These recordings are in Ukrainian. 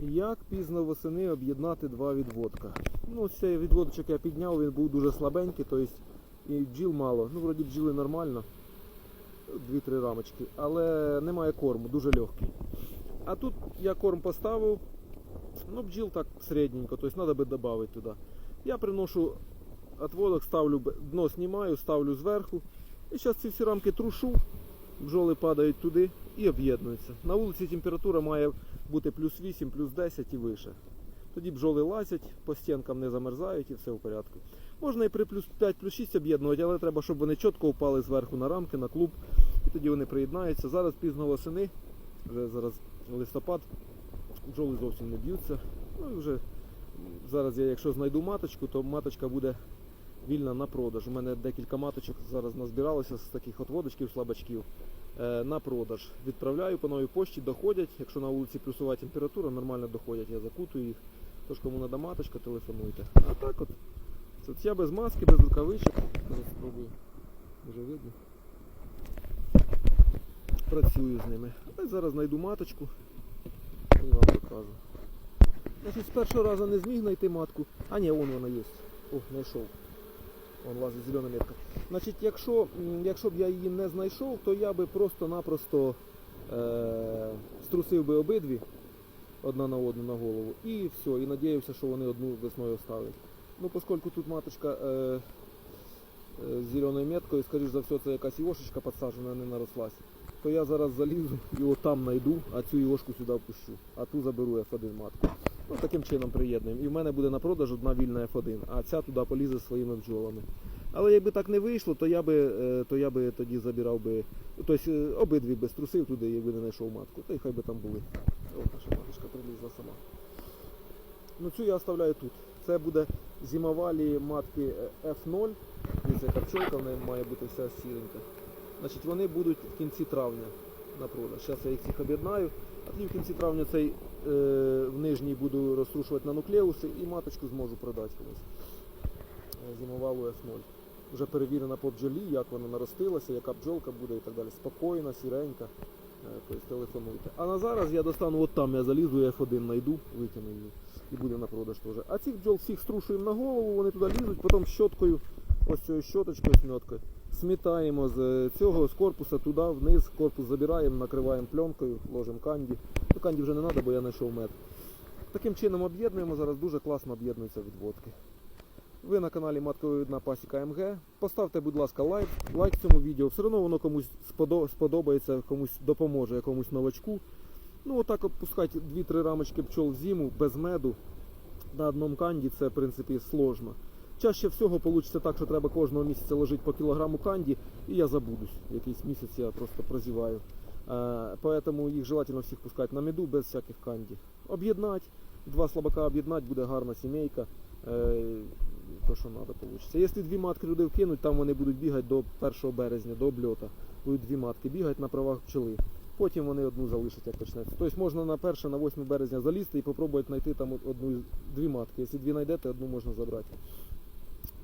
Як пізно восени об'єднати два відводка? Ну, цей відводочок я підняв, він був дуже слабенький, тобто і бджіл мало. Ну, вроді бджіли нормально. Дві-три рамочки. Але немає корму, дуже легкий. А тут я корм поставив, ну бджіл так середненько, тобто треба би додати туди. Я приношу отводок, ставлю дно знімаю, ставлю зверху. І зараз ці всі рамки трушу, бджоли падають туди і об'єднуються. На вулиці температура має бути плюс 8, плюс 10 і вище. Тоді бджоли лазять, по стінкам не замерзають і все в порядку. Можна і при плюс 5, плюс 6 об'єднувати, але треба, щоб вони чітко впали зверху на рамки, на клуб, і тоді вони приєднаються. Зараз пізно восени, вже зараз листопад, бджоли зовсім не б'ються. Ну і вже зараз я, якщо знайду маточку, то маточка буде вільна на продаж. У мене декілька маточок зараз назбиралося з таких от водочків, слабачків е, на продаж. Відправляю по новій пошті, доходять. Якщо на вулиці плюсова температура, нормально доходять, я закутую їх. Тож кому треба маточка, телефонуйте. А так от. От я без маски, без рукавичок. Зараз спробую. Вже видно. Працюю з ними. А зараз знайду маточку і вам покажу. Значить, з першого разу не зміг знайти матку. А ні, вон вона є. О, знайшов. Вон лазить зелена метка. Значить, якщо, якщо б я її не знайшов, то я би просто-напросто е- струсив би обидві одна на одну на голову і все, і надіявся, що вони одну весною оставлять. Ну, оскільки тут маточка е- е- з зеленою меткою, скоріш за все, це якась йошечка підсаджена, не нарослась, то я зараз залізу і отам знайду, а цю йошку сюди впущу, а ту заберу F1 матку. Ну, таким чином приєднуємо. І в мене буде на продаж одна вільна F1, а ця туди полізе своїми бджолами. Але якби так не вийшло, то я би, е, то я би тоді забирав би, тобто е, обидві би струсив туди, якби не знайшов матку. Та й хай би там були. О, наша матушка прилізла сама. Ну цю я оставляю тут. Це буде зимовалі матки е, F0. Дивіться, яка в неї має бути вся сіренька. Значить, вони будуть в кінці травня на продаж. Зараз я їх всіх об'єднаю. А тоді в кінці травня цей е, в нижній буду розтрушувати на нуклеуси і маточку зможу продати комусь. Е, Зимовалу F0. Вже перевірена по бджолі, як вона наростилася, яка бджолка буде і так далі. Спокійна, сіренька. Тобто телефонуйте. А на зараз я достану от там, я залізу, я F1 знайду, витягну її і буде на продаж теж. А цих бджол всіх струшуємо на голову, вони туди лізуть, потім щоткою, ось цією щоточкою, сміткою, смітаємо з е, цього, з корпуса туди, вниз, корпус забираємо, накриваємо пленкою, ложимо канді. Ну, канді вже не треба, бо я знайшов мед. Таким чином об'єднуємо, зараз дуже класно об'єднуються відводки. Ви на каналі Матковидна Пасіка МГ. Поставте, будь ласка, лайк, лайк цьому відео. Все одно воно комусь сподобається, комусь допоможе, якомусь новачку. Ну, отак опускати 2-3 рамочки пчол в зиму без меду на одному канді це, в принципі, сложно. Чаще всього вийде так, що треба кожного місяця ложити по кілограму канді, і я забудусь. Якийсь місяць я просто прозіваю. Е, Поэтому їх желательно всіх пускати на меду без всяких канді. Об'єднати, два слабака об'єднати, буде гарна сімейка. Е, То, що треба вийде. Якщо дві матки туди вкинуть, там вони будуть бігати до 1 березня, до обльота. Будуть дві матки бігати на правах пчели. Потім вони одну залишать, як почнеться. Тобто можна на 1 на 8 березня залізти і спробувати знайти там одну, дві матки. Якщо дві знайдете, одну можна забрати.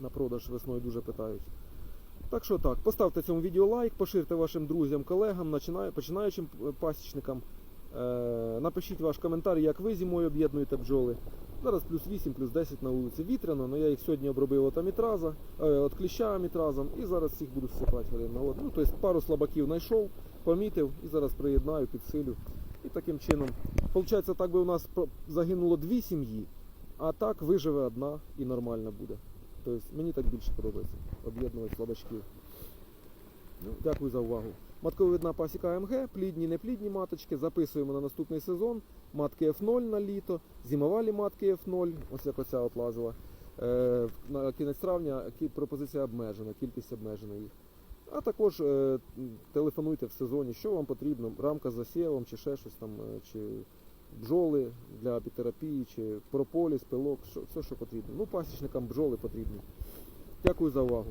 На продаж весною дуже питають. Так що так, поставте цьому відео лайк, поширте вашим друзям, колегам, починаючим е, пасічникам. Е, напишіть ваш коментар, як ви зимою об'єднуєте бджоли. Зараз плюс 8, плюс 10 на вулиці вітряно, але я їх сьогодні обробив от амітраза, е, от кліща амітразом і зараз всіх буду всипати один на. Ну, тобто пару слабаків знайшов, помітив і зараз приєднаю, підсилю. І таким чином, виходить, так би у нас загинуло дві сім'ї, а так виживе одна і нормально буде. Тобто мені так більше подобається об'єднувати слабачків. Ну, дякую за увагу. Матковидна пасіка МГ, плідні, неплідні маточки. Записуємо на наступний сезон. Матки F0 на літо, зимовалі матки F0, ось як оця от лазила. Е, на кінець травня пропозиція обмежена, кількість обмежена їх. А також е, телефонуйте в сезоні, що вам потрібно, рамка з засівом, чи ще щось там, е, чи бджоли для апітерапії, чи прополіс, пилок, що, все, що потрібно. Ну, пасічникам бджоли потрібні. Дякую за увагу.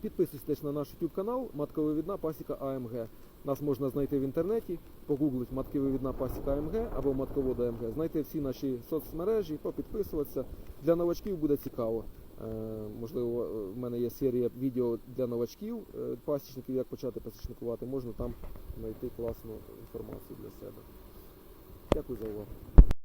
Підписуйтесь на наш YouTube канал Матковивідна Пасіка АМГ. Нас можна знайти в інтернеті, погуглить Матковивідна Пасіка АМГ або Матковода АМГ. Знайти всі наші соцмережі, попідписуватися. Для новачків буде цікаво. Е, можливо, е, в мене є серія відео для новачків, е, пасічників, як почати пасічникувати. Можна там знайти класну інформацію для себе. Дякую за увагу.